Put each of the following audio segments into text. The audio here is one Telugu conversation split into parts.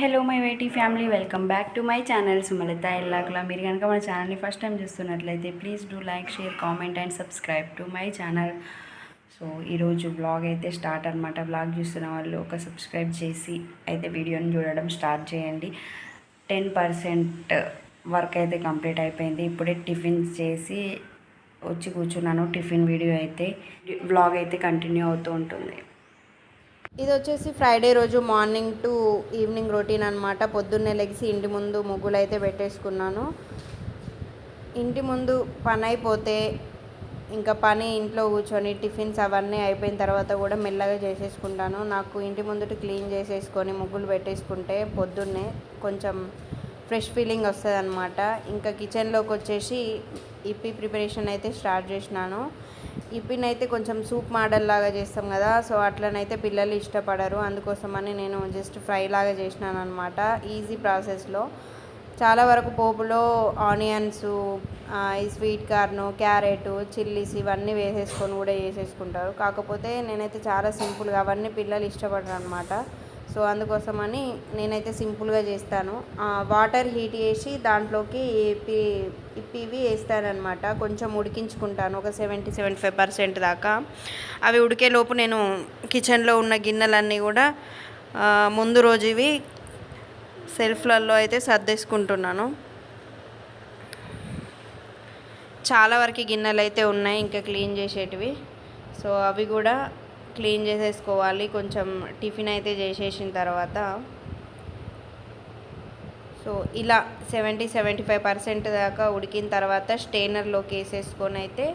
Hello my YT family welcome back to my channel Sumalatha Ellakula. మీరు కనుక మన ఛానల్ని ఫస్ట్ టైం చూస్తున్నట్లయితే please do like share comment and subscribe to my channel. So ఈరోజు బ్లాగ్ అయితే స్టార్ట్ అనమాట బ్లాగ్ చూస్తున్న వాళ్ళు ఒక సబ్స్క్రైబ్ చేసి అయితే వీడియోని చూడడం స్టార్ట్ చేయండి. టెన్ పర్సెంట్ వర్క్ అయితే కంప్లీట్ అయిపోయింది. ఇప్పుడే టిఫిన్ చేసి వచ్చి కూర్చున్నాను. టిఫిన్ వీడియో అయితే బ్లాగ్ అయితే కంటిన్యూ అవుతూ ఉంటుంది. ఇది వచ్చేసి ఫ్రైడే రోజు మార్నింగ్ టు ఈవినింగ్ రొటీన్ అనమాట పొద్దున్నే లెగిసి ఇంటి ముందు ముగ్గులు అయితే పెట్టేసుకున్నాను. ఇంటి ముందు పని అయిపోతే ఇంకా పని ఇంట్లో కూర్చొని టిఫిన్స్ అవన్నీ అయిపోయిన తర్వాత కూడా మెల్లగా చేసేసుకుంటాను. నాకు ఇంటి ముందుటి క్లీన్ చేసేసుకొని ముగ్గులు పెట్టేసుకుంటే పొద్దున్నే కొంచెం ఫ్రెష్ ఫీలింగ్ వస్తుంది అనమాట ఇంకా కిచెన్లోకి వచ్చేసి ఇప్పి ప్రిపరేషన్ అయితే స్టార్ట్ చేసినాను. ఇప్పిని అయితే కొంచెం సూప్ మోడల్ లాగా చేస్తాం కదా సో అట్లనైతే పిల్లలు ఇష్టపడరు. అందుకోసమని నేను జస్ట్ ఫ్రై లాగా చేసినాను అనమాట ఈజీ ప్రాసెస్లో. చాలా వరకు పోపులో ఆనియన్స్ ఈ స్వీట్ కార్న్ క్యారెట్ చిల్లీస్ ఇవన్నీ వేసేసుకొని కూడా చేసేసుకుంటారు. కాకపోతే నేనైతే చాలా సింపుల్గా అవన్నీ పిల్లలు ఇష్టపడరు అనమాట సో అందుకోసమని నేనైతే సింపుల్గా చేస్తాను. వాటర్ హీట్ చేసి దాంట్లోకి ఇప్పి ఇప్పివి వేస్తానమాట కొంచెం ఉడికించుకుంటాను. ఒక సెవెంటీ సెవెంటీ ఫైవ్ పర్సెంట్ దాకా. అవి ఉడికేలోపు నేను కిచెన్లో ఉన్న గిన్నెలన్నీ కూడా ముందు రోజు ఇవి సెల్ఫ్లలో అయితే సర్దేసుకుంటున్నాను. చాలా వరకు గిన్నెలు అయితే ఉన్నాయి. ఇంకా క్లీన్ చేసేటివి. సో అవి కూడా క్లీన్ చేసేసుకోవాలి. కొంచెం టిఫిన్ అయితే చేసేసిన తర్వాత సో ఇలా సెవెంటీ సెవెంటీ ఫైవ్ పర్సెంట్ దాకా ఉడికిన తర్వాత స్టెయినర్లోకి వేసేసుకొని అయితే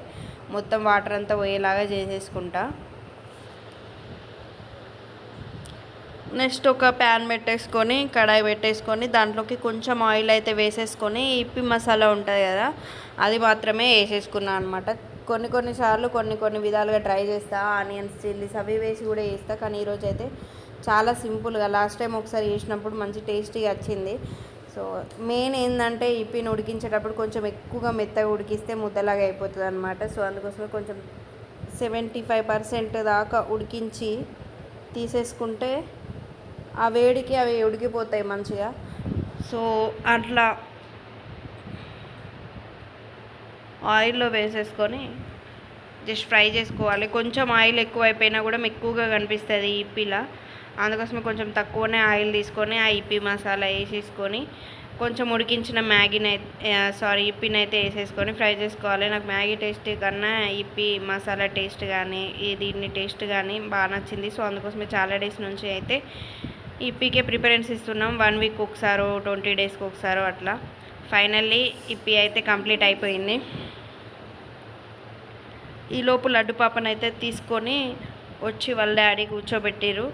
మొత్తం వాటర్ అంతా పోయేలాగా చేసేసుకుంటా. నెక్స్ట్ ఒక ప్యాన్ పెట్టేసుకొని కడాయి పెట్టేసుకొని దాంట్లోకి కొంచెం ఆయిల్ అయితే వేసేసుకొని ఇప్పి మసాలా ఉంటుంది కదా అది మాత్రమే వేసేసుకున్నాను అనమాట కొన్ని కొన్నిసార్లు కొన్ని కొన్ని విధాలుగా ట్రై చేస్తా ఆనియన్స్ చిల్లీస్ అవి వేసి కూడా చేస్తా. కానీ ఈరోజు అయితే చాలా సింపుల్గా లాస్ట్ టైం ఒకసారి చేసినప్పుడు మంచి టేస్టీగా వచ్చింది. సో మెయిన్ ఏంటంటే ఇప్పిని ఉడికించేటప్పుడు కొంచెం ఎక్కువగా మెత్తగా ఉడికిస్తే ముద్దలాగా అయిపోతుంది అనమాట సో అందుకోసమే కొంచెం సెవెంటీ ఫైవ్ పర్సెంట్ దాకా ఉడికించి తీసేసుకుంటే ఆ వేడికి అవి ఉడికిపోతాయి మంచిగా. సో అట్లా ఆయిల్లో వేసేసుకొని జస్ట్ ఫ్రై చేసుకోవాలి. కొంచెం ఆయిల్ ఎక్కువ అయిపోయినా కూడా ఎక్కువగా కనిపిస్తుంది ఈ ఇప్పిలా అందుకోసమే కొంచెం తక్కువనే ఆయిల్ తీసుకొని ఆ ఇప్పి మసాలా వేసేసుకొని కొంచెం ఉడికించిన మ్యాగీని అయితే సారీ ఇప్పిని అయితే వేసేసుకొని ఫ్రై చేసుకోవాలి. నాకు మ్యాగీ టేస్ట్ కన్నా ఇప్పి మసాలా టేస్ట్ కానీ దీన్ని టేస్ట్ కానీ బాగా నచ్చింది. సో అందుకోసమే చాలా డేస్ నుంచి అయితే ఇప్పికే ప్రిఫరెన్స్ ఇస్తున్నాం. వన్ వీక్ ఒకసారో ట్వంటీ డేస్కి ఒకసారో అట్లా. ఫైనల్లీ ఇప్పి అయితే కంప్లీట్ అయిపోయింది. ఈ లోపు లడ్డు పాపను అయితే తీసుకొని వచ్చి వాళ్ళ డాడీ కూర్చోబెట్టిరు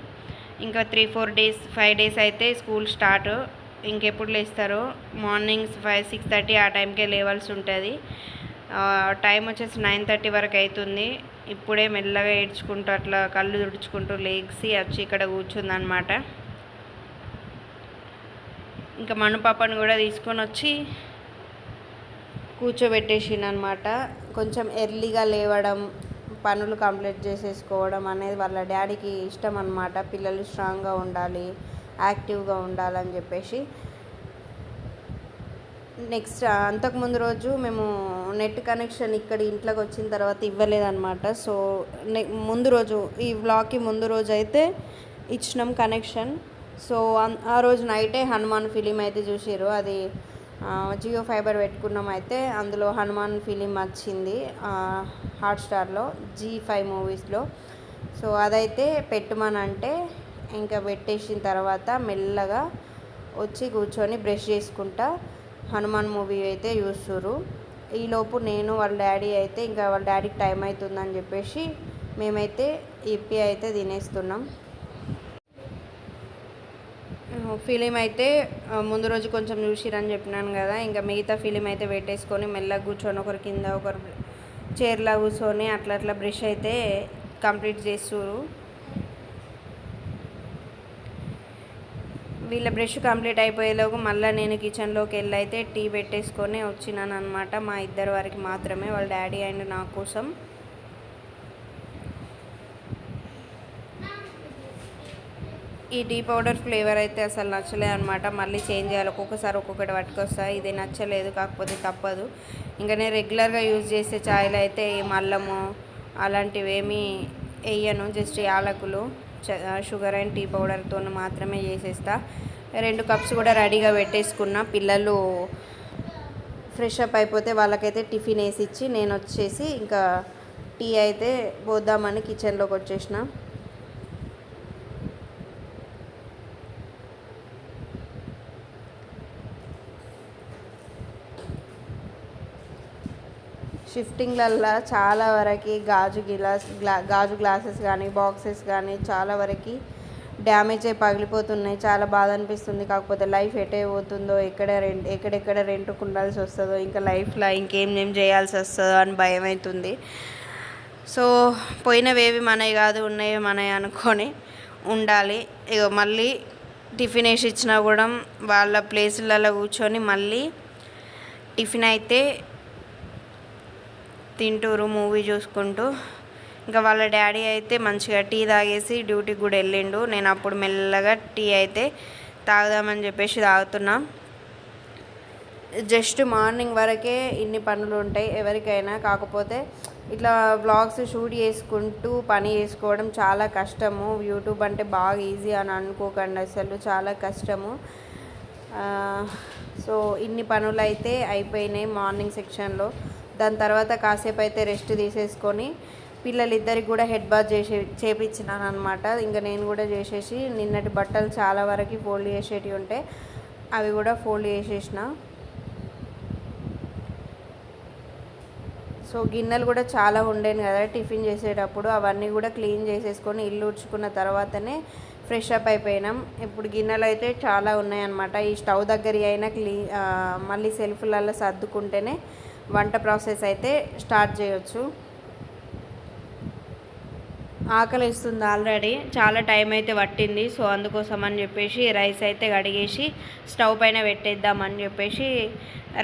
ఇంకా three four days five days అయితే స్కూల్ స్టార్ట్. ఇంకెప్పుడు లేస్తారో? మార్నింగ్ ఫైవ్ సిక్స్ థర్టీ ఆ టైంకే లేవాల్సి ఉంటుంది. టైం వచ్చేసి నైన్ థర్టీ వరకు అవుతుంది ఇప్పుడే మెల్లగా ఏడ్చుకుంటూ అట్లా కళ్ళు తుడుచుకుంటూ లేచి వచ్చి ఇక్కడ కూర్చుందనమాట ఇంకా మన పాపను కూడా తీసుకొని వచ్చి కూర్చోబెట్టేసిండు అనమాట కొంచెం ఎర్లీగా లేవడం పనులు కంప్లీట్ చేసేసుకోవడం అనేది వాళ్ళ డాడీకి ఇష్టం అనమాట పిల్లలు స్ట్రాంగ్గా ఉండాలి యాక్టివ్గా ఉండాలని చెప్పేసి. నెక్స్ట్ అంతకుముందు రోజు మేము నెట్ కనెక్షన్ ఇక్కడ ఇంట్లోకి వచ్చిన తర్వాత ఇవ్వలేదన్నమాట సో నె ముందు రోజు ఈ వ్లాగ్కి ముందు రోజు అయితే ఇచ్చినాం కనెక్షన్. సో ఆ రోజు నైటే హనుమాన్ ఫిలిం అయితే చూసారు అది జియో ఫైబర్ పెట్టుకున్నాం అయితే అందులో హనుమాన్ ఫిలిం వచ్చింది హాట్స్టార్లో జీ ఫైవ్ మూవీస్లో. సో అదైతే పెట్టమనంటే ఇంకా పెట్టేసిన తర్వాత మెల్లగా వచ్చి కూర్చొని బ్రష్ చేసుకుంటా హనుమాన్ మూవీ అయితే చూస్తురు ఈలోపు నేను వాళ్ళ డాడీ అయితే ఇంకా వాళ్ళ డాడీకి టైం అవుతుందని చెప్పేసి మేమైతే ఇప్పి అయితే తినేస్తున్నాం. ఫిలిం అయితే ముందు రోజు కొంచెం చూసిరని చెప్పినాను కదా. ఇంకా మిగతా ఫిలిం అయితే పెట్టేసుకొని మెల్లగా కూర్చొని ఒకరి కింద ఒకరు చైర్లా కూర్చొని అట్లా అట్లా బ్రష్ అయితే కంప్లీట్ చేస్తురు వీళ్ళ బ్రష్ కంప్లీట్ అయిపోయేలోపు మళ్ళీ నేను కిచెన్లోకి వెళ్ళి అయితే టీ పెట్టేసుకొని వచ్చినాను అనమాట మా ఇద్దరు వారికి మాత్రమే వాళ్ళ డాడీ అండ్ నా కోసం. ఈ టీ పౌడర్ ఫ్లేవర్ అయితే అసలు నచ్చలేదు అనమాట మళ్ళీ చేంజ్ చేయాలి. ఒక్కొక్కసారి ఒక్కొక్కటి పట్టుకొస్తా. ఇది నచ్చలేదు కాకపోతే తప్పదు. ఇంకా నేను రెగ్యులర్గా యూజ్ చేసే ఛాయ్లు అయితే ఏం అల్లము అలాంటివి ఏమీ వేయను జస్ట్ యాలకులు షుగర్ అండ్ టీ పౌడర్తో మాత్రమే చేసేస్తా. రెండు కప్స్ కూడా రెడీగా పెట్టేసుకున్నా. పిల్లలు ఫ్రెష్ అప్ అయిపోతే వాళ్ళకైతే టిఫిన్ వేసి ఇచ్చి నేను వచ్చేసి ఇంకా టీ అయితే పోద్దామని కిచెన్లోకి వచ్చేసిన. షిఫ్టింగ్లల్లో చాలా వరకు గాజు గిలాస్ గ్లా గాజు గ్లాసెస్ కానీ బాక్సెస్ కానీ చాలా వరకు డ్యామేజ్ అయి పగిలిపోతున్నాయి. చాలా బాధ అనిపిస్తుంది. కాకపోతే లైఫ్ ఎటే పోతుందో ఎక్కడ రెంట్ ఎక్కడెక్కడ రెంట్కు ఉండాల్సి వస్తుందో ఇంకా లైఫ్లో ఇంకేం చేయాల్సి వస్తుందో అని భయం అవుతుంది సో పోయినవేవి మనవి కాదు ఉన్నవి మనవి అనుకొని ఉండాలి. ఇక మళ్ళీ టిఫిన్ వేసి ఇచ్చినా కూడా వాళ్ళ ప్లేసులలో కూర్చొని మళ్ళీ టిఫిన్ అయితే తింటూరు మూవీ చూసుకుంటూ. ఇంకా వాళ్ళ డాడీ అయితే మంచిగా టీ తాగేసి డ్యూటీకి కూడా వెళ్ళిండు. నేను అప్పుడు మెల్లగా టీ అయితే తాగుదామని చెప్పేసి తాగుతున్నా. జస్ట్ మార్నింగ్ వరకే ఇన్ని పనులు ఉంటాయి ఎవరికైనా. కాకపోతే ఇట్లా వ్లాగ్స్ షూట్ చేసుకుంటూ పని చేసుకోవడం చాలా కష్టము. యూట్యూబ్ అంటే బాగా ఈజీ అని అనుకోకండి అసలు. చాలా కష్టము. సో ఇన్ని పనులు అయితే అయిపోయినాయి మార్నింగ్ సెక్షన్లో. దాని తర్వాత కాసేపు అయితే రెస్ట్ తీసేసుకొని పిల్లలిద్దరికి కూడా హెడ్ బాత్ చేసే చేపించినాను అనమాట ఇంకా నేను కూడా చేసేసి నిన్నటి బట్టలు చాలా వరకు ఫోల్డ్ చేసేటివి ఉంటే అవి కూడా ఫోల్డ్ చేసేసిన. సో గిన్నెలు కూడా చాలా ఉండేను కదా టిఫిన్ చేసేటప్పుడు. అవన్నీ కూడా క్లీన్ చేసేసుకొని ఇల్లు ఉడ్చుకున్న తర్వాతనే ఫ్రెష్ అప్ అయిపోయినాం. ఇప్పుడు గిన్నెలు అయితే చాలా ఉన్నాయన్నమాట. ఈ స్టవ్ దగ్గర అయినా క్లీ మళ్ళీ సెల్ఫ్లలో సర్దుకుంటేనే వంట ప్రాసెస్ అయితే స్టార్ట్ చేయొచ్చు. ఆకలి ఇస్తుంది ఆల్రెడీ. చాలా టైం అయితే పట్టింది. సో అందుకోసం అని చెప్పేసి రైస్ అయితే కడిగేసి స్టవ్ పైన పెట్టేద్దామని చెప్పేసి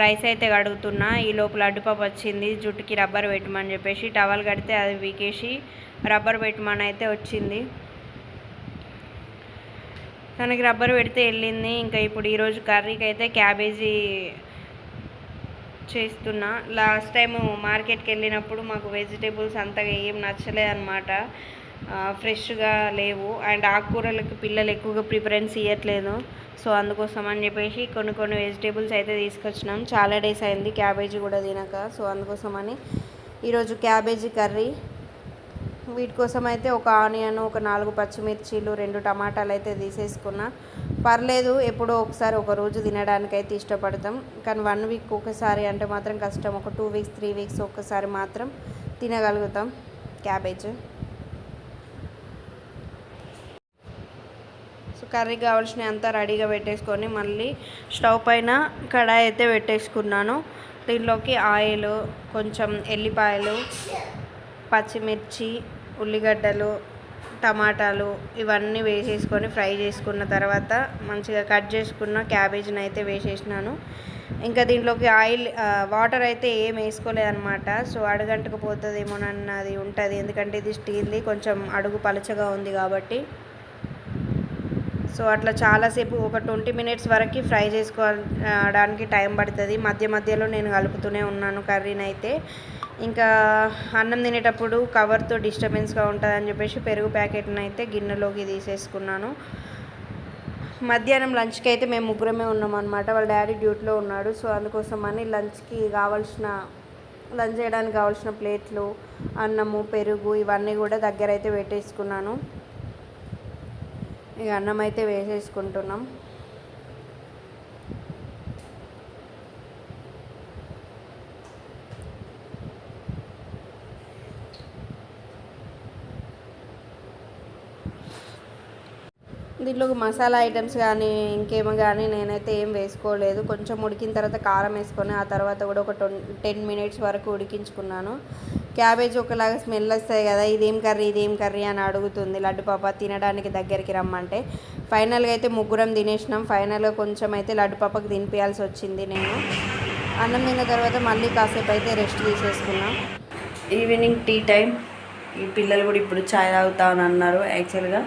రైస్ అయితే కడుగుతున్నా. ఈ లోపల అడ్డుపప్పు వచ్చింది. జుట్టుకి రబ్బర్ పెట్టమని చెప్పేసి టవల్ కడితే అది వీకేసి రబ్బర్ పెట్టమని అయితే వచ్చింది. తనకి రబ్బర్ పెడితే వెళ్ళింది. ఇంకా ఇప్పుడు ఈరోజు కర్రీకి అయితే క్యాబేజీ చేస్తున్నా. లాస్ట్ టైం మార్కెట్కి వెళ్ళినప్పుడు మాకు వెజిటేబుల్స్ అంతగా ఏం నచ్చలేదు అనమాట ఫ్రెష్గా లేవు. అండ్ ఆకుకూరలకు పిల్లలు ఎక్కువగా ప్రిఫరెన్స్ ఇవ్వట్లేదు సో అందుకోసం అని చెప్పేసి కొన్ని కొన్ని వెజిటేబుల్స్ అయితే తీసుకొచ్చినాం. చాలా డేస్ అయింది. క్యాబేజీ కూడా తినక. సో అందుకోసమని ఈరోజు క్యాబేజీ కర్రీ వీటి కోసం అయితే ఒక ఆనియన్ ఒక నాలుగు పచ్చిమిర్చీలు రెండు టమాటాలు అయితే తీసేసుకున్నా. పర్లేదు ఎప్పుడో ఒకసారి ఒక రోజు తినడానికి అయితే ఇష్టపడతాం. కానీ వన్ వీక్ ఒకసారి అంటే మాత్రం కష్టం. ఒక టూ వీక్స్ త్రీ వీక్స్ ఒక్కసారి మాత్రం తినగలుగుతాం క్యాబేజ్. సో కర్రీ కావాల్సిన అంతా రెడీగా పెట్టేసుకొని మళ్ళీ స్టవ్ పైన కడాయి అయితే పెట్టేసుకున్నాను. దీనిలోకి ఆయిల్ కొంచెం ఎల్లిపాయలు పచ్చిమిర్చి ఉల్లిగడ్డలు టమాటాలు ఇవన్నీ వేసేసుకొని ఫ్రై చేసుకున్న తర్వాత మంచిగా కట్ చేసుకున్న క్యాబేజీని అయితే వేసేసినాను. ఇంకా దీంట్లోకి ఆయిల్ వాటర్ అయితే ఏం వేసుకోలేదన్నమాట. సో అడుగంటకు పోతుందేమోనన్నది ఉంటుంది. ఎందుకంటే ఇది స్టీల్ది కొంచెం అడుగు పలచగా ఉంది కాబట్టి. సో అట్లా చాలాసేపు ఒక ట్వంటీ మినిట్స్ వరకు ఫ్రై చేసుకోవడానికి టైం పడుతుంది. మధ్య మధ్యలో నేను కలుపుతూనే ఉన్నాను కర్రీని అయితే ఇంకా అన్నం తినేటప్పుడు కవర్తో డిస్టర్బెన్స్గా ఉంటుంది అని చెప్పేసి పెరుగు ప్యాకెట్ని అయితే గిన్నెలోకి తీసేసుకున్నాను. మధ్యాహ్నం లంచ్కి అయితే మేము ముగ్గురమే ఉన్నాం అనమాట వాళ్ళ డాడీ డ్యూటీలో ఉన్నాడు. సో అందుకోసం అని లంచ్కి కావాల్సిన లంచ్ చేయడానికి కావాల్సిన ప్లేట్లు అన్నము పెరుగు ఇవన్నీ కూడా దగ్గర అయితే పెట్టేసుకున్నాను. ఇక అన్నం అయితే వేసేసుకుంటున్నాం. దీంట్లో మసాలా ఐటమ్స్ కానీ ఇంకేమో కానీ నేనైతే ఏం వేసుకోలేదు. కొంచెం ఉడికిన తర్వాత కారం వేసుకొని ఆ తర్వాత కూడా ఒక టెన్ మినిట్స్ వరకు ఉడికించుకున్నాను. క్యాబేజ్ ఒకలాగా స్మెల్ వస్తాయి కదా ఇదేం కర్రీ ఇదేం కర్రీ అని అడుగుతుంది లడ్డు పాప తినడానికి దగ్గరికి రమ్మంటే. ఫైనల్గా అయితే ముగ్గురం తినేసినాం. ఫైనల్గా కొంచెం అయితే లడ్డు పాపకు తినిపించాల్సి వచ్చింది నేను. అన్నం తిన్న తర్వాత మళ్ళీ కాసేపు అయితే రెస్ట్ తీసేసుకున్నాం. ఈవినింగ్ టీ టైం ఈ పిల్లలు కూడా ఇప్పుడు చాయ్ తాగుతా అని అన్నారు యాక్చువల్గా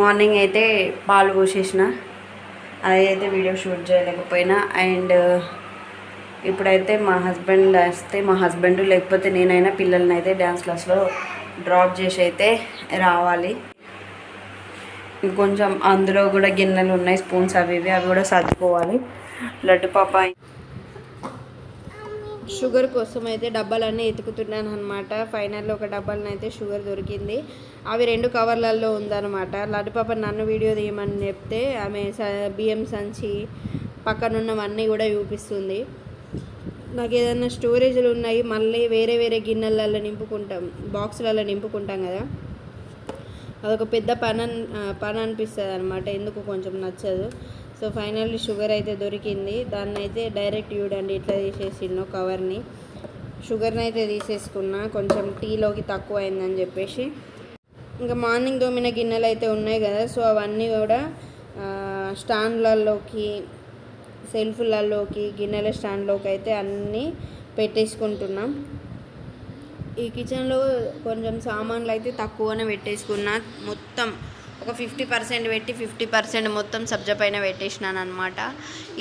మార్నింగ్ అయితే పాలు పోసేసిన. అదైతే వీడియో షూట్ చేయలేకపోయినా. అండ్ ఇప్పుడైతే మా హస్బెండ్ వస్తే మా హస్బెండ్ లేకపోతే నేనైనా పిల్లల్ని అయితే డ్యాన్స్ క్లాస్లో డ్రాప్ చేసి అయితే రావాలి. ఇంకొంచెం అందులో కూడా గిన్నెలు ఉన్నాయి స్పూన్స్ అవి ఇవి అవి కూడా సర్దుకోవాలి. లడ్డు పాప షుగర్ కోసం అయితే డబ్బాలన్నీ ఎతుకుతున్నాను అనమాట ఫైనల్లో ఒక డబ్బాలను అయితే షుగర్ దొరికింది. అవి రెండు కవర్లలో ఉందన్నమాట. లడ్డుపాప నన్ను వీడియో తీయమని చెప్తే ఆమె స- బియ్యం సంచి పక్కనున్నవన్నీ కూడా చూపిస్తుంది. నాకు ఏదైనా స్టోరేజ్లు ఉన్నాయి మళ్ళీ వేరే వేరే గిన్నెలలో నింపుకుంటాం బాక్సులలో నింపుకుంటాం కదా. అదొక పెద్ద పని పని అనిపిస్తుంది అనమాట ఎందుకు కొంచెం నచ్చదు. సో ఫైనల్లీ షుగర్ అయితే దొరికింది. దాన్ని అయితే డైరెక్ట్ చూడండి ఇట్లా తీసేసిండు కవర్ని. షుగర్ని అయితే తీసేసుకున్నా కొంచెం టీలోకి తక్కువ అయిందని చెప్పేసి. ఇంకా మార్నింగ్ దోమిన గిన్నెలు అయితే ఉన్నాయి కదా సో అవన్నీ కూడా స్టాండ్లలోకి సెల్ఫ్లలోకి గిన్నెల స్టాండ్లోకి అయితే అన్నీ పెట్టేసుకుంటున్నాం. ఈ కిచెన్లో కొంచెం సామాన్లు అయితే తక్కువనే పెట్టేసుకున్నా. మొత్తం ఒక ఫిఫ్టీ పర్సెంట్ పెట్టి ఫిఫ్టీ పర్సెంట్ మొత్తం సబ్జా పైన పెట్టేసినాను అనమాట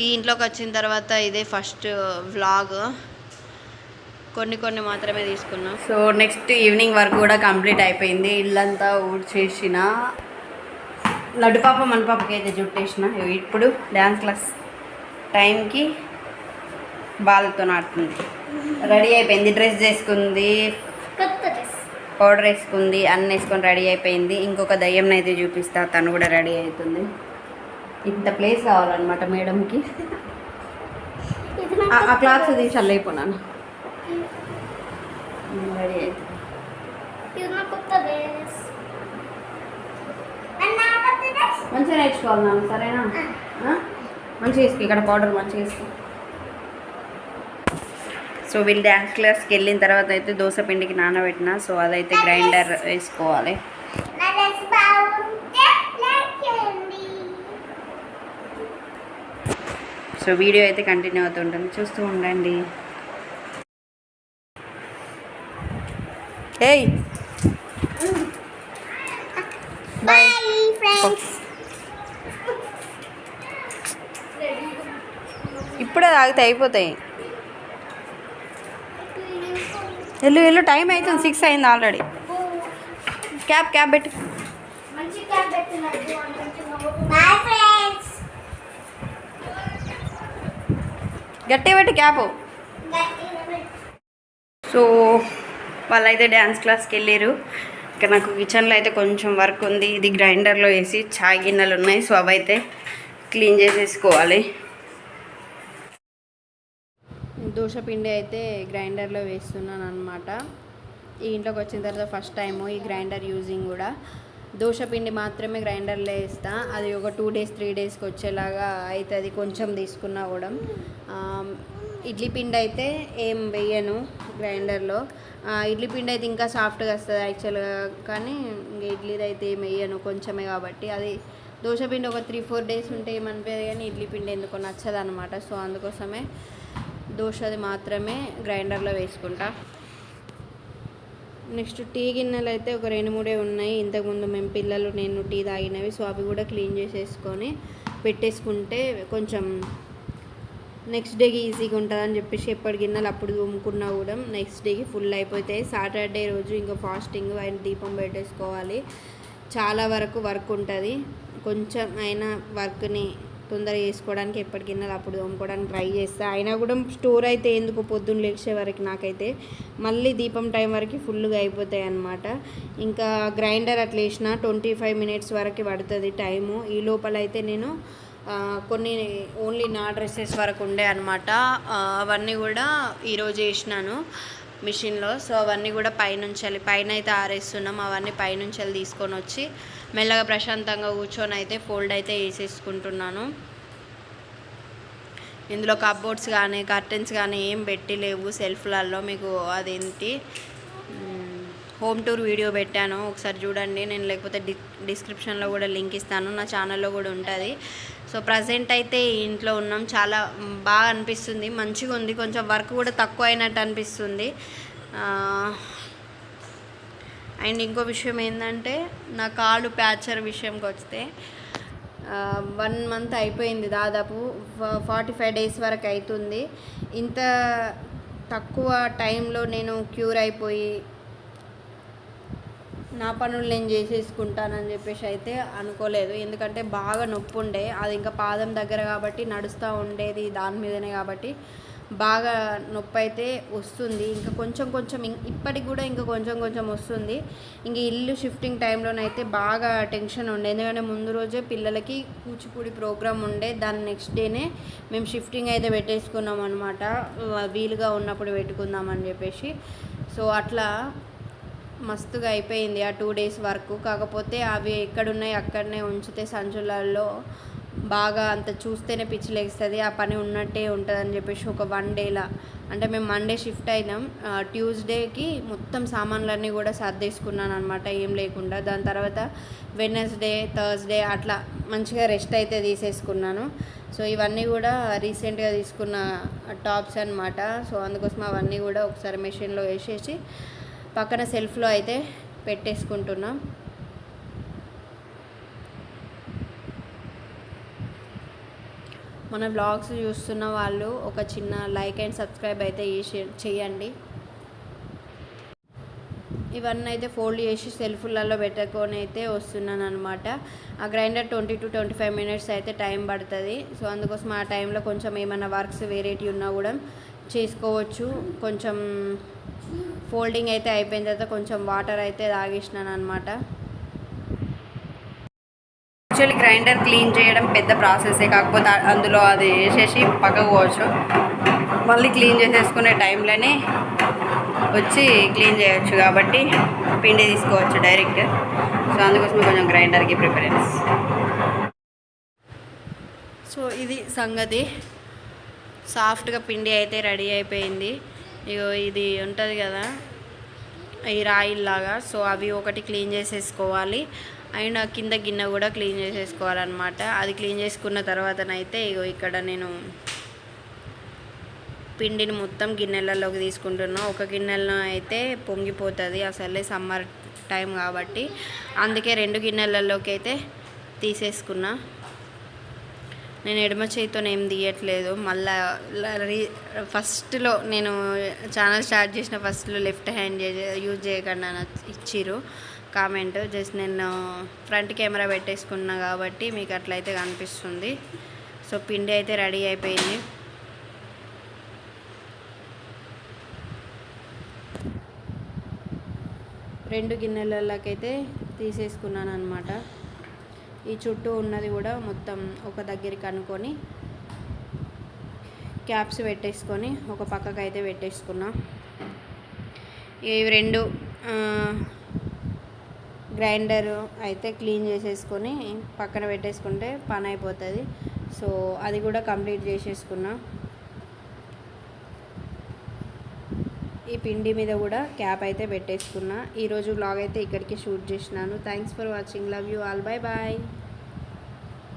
ఈ ఇంట్లోకి వచ్చిన తర్వాత ఇదే ఫస్ట్ వ్లాగ్. కొన్ని కొన్ని మాత్రమే తీసుకున్నాం. సో నెక్స్ట్ ఈవినింగ్ వరకు కూడా కంప్లీట్ అయిపోయింది. ఇల్లంతా ఊడ్చేసిన. లడ్డు పాప మన పాపకి అయితే జుట్టేసిన ఇప్పుడు డ్యాన్స్ క్లాస్ టైంకి బాల్తో ఆడుతుంది రెడీ అయిపోయింది. డ్రెస్ చేసుకుంది. పౌడర్ వేసుకుంది. అన్నీ వేసుకొని రెడీ అయిపోయింది. ఇంకొక దయ్యంని అయితే చూపిస్తా. తను కూడా రెడీ అవుతుంది. ఇంత ప్లేస్ కావాలన్నమాట మేడంకి. ఆ- క్లాత్స్ తీసి అల్లైపోయినాను రెడీ అవుతుంది మంచిగా నేర్చుకోవాలి నాన్న. సరేనా? మంచిగా వేసుకో ఇక్కడ పౌడర్ మంచిగా వేసుకో. సో వీళ్ళు డ్యాన్స్ క్లాస్కి వెళ్ళిన తర్వాత అయితే దోశ పిండికి నానబెట్టిన సో అదైతే గ్రైండర్ వేసుకోవాలి. సో వీడియో అయితే కంటిన్యూ అవుతుంటుంది చూస్తూ ఉండండి. ఏయ్. బాయ్ ఇప్పుడే తాగితే అయిపోతాయి. వెళ్ళు వెళ్ళు టైం అవుతుంది సిక్స్ అయింది ఆల్రెడీ క్యాబ్ క్యాబ్ పెట్టి. గట్టి పెట్టి క్యాప్ సో వాళ్ళైతే డ్యాన్స్ క్లాస్కి వెళ్ళారు. ఇక నాకు కిచెన్లో అయితే కొంచెం వర్క్ ఉంది. ఇది గ్రైండర్లో వేసి చాయ్ గిన్నెలు ఉన్నాయి. సో అవైతే క్లీన్ చేసేసుకోవాలి. దోశ పిండి అయితే గ్రైండర్లో వేస్తున్నాను అనమాట ఈ ఇంట్లోకి వచ్చిన తర్వాత ఫస్ట్ టైము ఈ గ్రైండర్ యూజింగ్ కూడా. దోశ పిండి మాత్రమే గ్రైండర్లో వేస్తా. అది ఒక టూ డేస్ త్రీ డేస్కి వచ్చేలాగా అవుతుంది కొంచెం తీసుకున్నా కూడా. ఇడ్లీ పిండి అయితే ఏం వేయను గ్రైండర్లో. ఇడ్లీ పిండి అయితే ఇంకా సాఫ్ట్గా వస్తుంది యాక్చువల్గా కానీ ఇంక ఇడ్లీది అయితే ఏం వేయను కొంచెమే కాబట్టి. అది దోశ పిండి ఒక త్రీ ఫోర్ డేస్ ఉంటే ఏమనిపించదు కానీ ఇడ్లీ పిండి ఎందుకో నచ్చదు అనమాట సో అందుకోసమే దోశది మాత్రమే గ్రైండర్లో వేసుకుంటా. నెక్స్ట్ టీ గిన్నెలు అయితే ఒక రెండు మూడే ఉన్నాయి. ఇంతకుముందు మేము పిల్లలు నేను టీ తాగినవి సో అవి కూడా క్లీన్ చేసేసుకొని పెట్టేసుకుంటే కొంచెం నెక్స్ట్ డేకి ఈజీగా ఉంటుందని చెప్పేసి ఎప్పటి గిన్నెలు అప్పుడు తోముకున్నా కూడా నెక్స్ట్ డేకి ఫుల్ అయిపోతాయి. సాటర్డే రోజు ఇంకా ఫాస్టింగ్ ఆయన దీపం పెట్టేసుకోవాలి. చాలా వరకు వర్క్ ఉంటుంది. కొంచెం అయినా వర్క్ని తొందరగా చేసుకోవడానికి ఎప్పటికైనా అప్పుడు తోముకోవడానికి ట్రై చేస్తా. అయినా కూడా స్టోర్ అయితే ఎందుకు పొద్దున్న లేచే వరకు నాకైతే మళ్ళీ దీపం టైం వరకు ఫుల్గా అయిపోతాయి అనమాట ఇంకా గ్రైండర్ అట్లా వేసిన ట్వంటీ ఫైవ్ మినిట్స్ వరకు పడుతుంది టైము. ఈ లోపల అయితే నేను కొన్ని ఓన్లీ నా డ్రెస్సెస్ వరకు ఉండే అనమాట అవన్నీ కూడా ఈరోజు వేసినాను. మిషన్లో. సో అవన్నీ కూడా పైనుంచాలి పైన అయితే ఆరేస్తున్నాం. అవన్నీ పైనుంచి తీసుకొని వచ్చి మెల్లగా ప్రశాంతంగా కూర్చొని అయితే ఫోల్డ్ అయితే వేసేసుకుంటున్నాను. ఇందులో కప్బోర్డ్స్ కానీ కర్టెన్స్ కానీ ఏం పెట్టి లేవు సెల్ఫ్లలో మీకు అదేంటి? హోమ్ టూర్ వీడియో పెట్టాను. ఒకసారి చూడండి. నేను లేకపోతే డి డిస్క్రిప్షన్లో కూడా లింక్ ఇస్తాను. నా ఛానల్లో కూడా ఉంటుంది. సో ప్రజెంట్ అయితే ఇంట్లో ఉన్నాం. చాలా బాగా అనిపిస్తుంది. మంచిగా ఉంది. కొంచెం వర్క్ కూడా తక్కువ అయినట్టు అనిపిస్తుంది. అండ్ ఇంకో విషయం ఏంటంటే నా కాలు ప్యాచర్ విషయంకి వస్తే వన్ మంత్ అయిపోయింది దాదాపు. ఫార్టీ ఫైవ్ డేస్ వరకు అవుతుంది ఇంత తక్కువ టైంలో నేను క్యూర్ అయిపోయి నా పనులు నేను చేసేసుకుంటానని చెప్పేసి అయితే అనుకోలేదు. ఎందుకంటే బాగా నొప్పి ఉండే. అది ఇంకా పాదం దగ్గర కాబట్టి నడుస్తూ ఉండేది దాని మీదనే కాబట్టి బాగా నొప్పి అయితే వస్తుంది. ఇంకా కొంచెం కొంచెం ఇం- ఇప్పటికి కూడా ఇంకా కొంచెం కొంచెం వస్తుంది. ఇంక ఇల్లు షిఫ్టింగ్ టైంలోనైతే బాగా టెన్షన్ ఉండే. ఎందుకంటే ముందు రోజే పిల్లలకి కూచిపూడి ప్రోగ్రామ్ ఉండే. దాని నెక్స్ట్ డేనే మేము షిఫ్టింగ్ అయితే పెట్టేసుకున్నాం అనమాట వీలుగా ఉన్నప్పుడు పెట్టుకుందామని చెప్పేసి. సో అట్లా మస్తుగా అయిపోయింది ఆ టూ డేస్ వరకు. కాకపోతే అవి ఎక్కడున్నాయి అక్కడనే ఉంచితే సంచులలో బాగా అంత చూస్తేనే పిచ్చిలేస్తుంది ఆ పని ఉన్నట్టే ఉంటుందని చెప్పేసి ఒక వన్ డేలా అంటే మేము మండే షిఫ్ట్ అయినాం. ఆ, ట్యూస్డేకి మొత్తం సామాన్లన్నీ కూడా సర్దేసుకున్నాను అనమాట ఏం లేకుండా. దాని తర్వాత వెనస్డే థర్స్డే అట్లా మంచిగా రెస్ట్ అయితే తీసేసుకున్నాను. సో ఇవన్నీ కూడా రీసెంట్గా తీసుకున్న టాప్స్ అన్నమాట. సో అందుకోసం అవన్నీ కూడా ఒకసారి మెషిన్లో వేసేసి పక్కన సెల్ఫ్లో అయితే పెట్టేసుకుంటున్నాం. మన బ్లాగ్స్ చూస్తున్న వాళ్ళు ఒక చిన్న లైక్ అండ్ సబ్స్క్రైబ్ అయితే చేసి చేయండి. ఇవన్నీ అయితే ఫోల్డ్ చేసి సెల్ఫ్లలో పెట్టుకొని అయితే వస్తున్నాను అనమాట ఆ grinder twenty to twenty five minutes అయితే టైం పడుతుంది. సో అందుకోసం ఆ టైంలో కొంచెం ఏమైనా వర్క్స్ వేరేటివి ఉన్నా కూడా చేసుకోవచ్చు. కొంచెం ఫోల్డింగ్ అయితే అయిపోయిన తర్వాత కొంచెం వాటర్ అయితే తాగేసినాను అనమాట యాక్చువల్లీ గ్రైండర్ క్లీన్ చేయడం పెద్ద ప్రాసెసే కాకపోతే అందులో అది వేసేసి పక్కకు పోవచ్చు. మళ్ళీ క్లీన్ చేసేసుకునే టైంలోనే వచ్చి క్లీన్ చేయొచ్చు కాబట్టి పిండి తీసుకోవచ్చు డైరెక్ట్. సో అందుకోసమే కొంచెం గ్రైండర్కి ప్రిఫరెన్స్. సో ఇది సంగతి. సాఫ్ట్గా పిండి అయితే రెడీ అయిపోయింది. ఇగో ఇది ఉంటుంది కదా ఈ రాయిల్లాగా. సో అవి ఒకటి క్లీన్ చేసేసుకోవాలి. అండ్ కింద గిన్నె కూడా క్లీన్ చేసేసుకోవాలన్నమాట. అది క్లీన్ చేసుకున్న తర్వాతనైతే ఇగో ఇక్కడ నేను పిండిని మొత్తం గిన్నెలలోకి తీసుకుంటున్నా. ఒక గిన్నెలో అయితే పొంగిపోతుంది. అసలే సమ్మర్ టైం కాబట్టి అందుకే రెండు గిన్నెలలోకి అయితే తీసేసుకున్నా. నేను ఎడమ చేతితో ఏం తీయట్లేదు. మళ్ళీ రీ ఫస్ట్లో నేను ఛానల్ స్టార్ట్ చేసిన ఫస్ట్లో లెఫ్ట్ హ్యాండ్ యూజ్ చేయకుండా నాకు ఇచ్చిర్రు. కామెంట్ జస్ట్ నేను ఫ్రంట్ కెమెరా పెట్టేసుకున్నా కాబట్టి మీకు అట్లయితే కనిపిస్తుంది. సో పిండి అయితే రెడీ అయిపోయింది. రెండు గిన్నెలలోకైతే తీసేసుకున్నాను అనమాట ఈ చుట్టూ ఉన్నది కూడా మొత్తం ఒక దగ్గరికి అనుకొని క్యాప్స్ పెట్టేసుకొని ఒక పక్కకు అయితే పెట్టేసుకున్నా. ఇవి రెండు గ్రైండర్ అయితే క్లీన్ చేసేసుకొని పక్కన పెట్టేసుకుంటే పని అయిపోతుంది. సో అది కూడా కంప్లీట్ చేసేసుకున్నా. ఈ పిండి మీద కూడా క్యాప్ అయితే పెట్టేసుకున్నా. ఈరోజు బ్లాగ్ అయితే ఇక్కడికి షూట్ చేసినాను. Thanks for watching love you all bye bye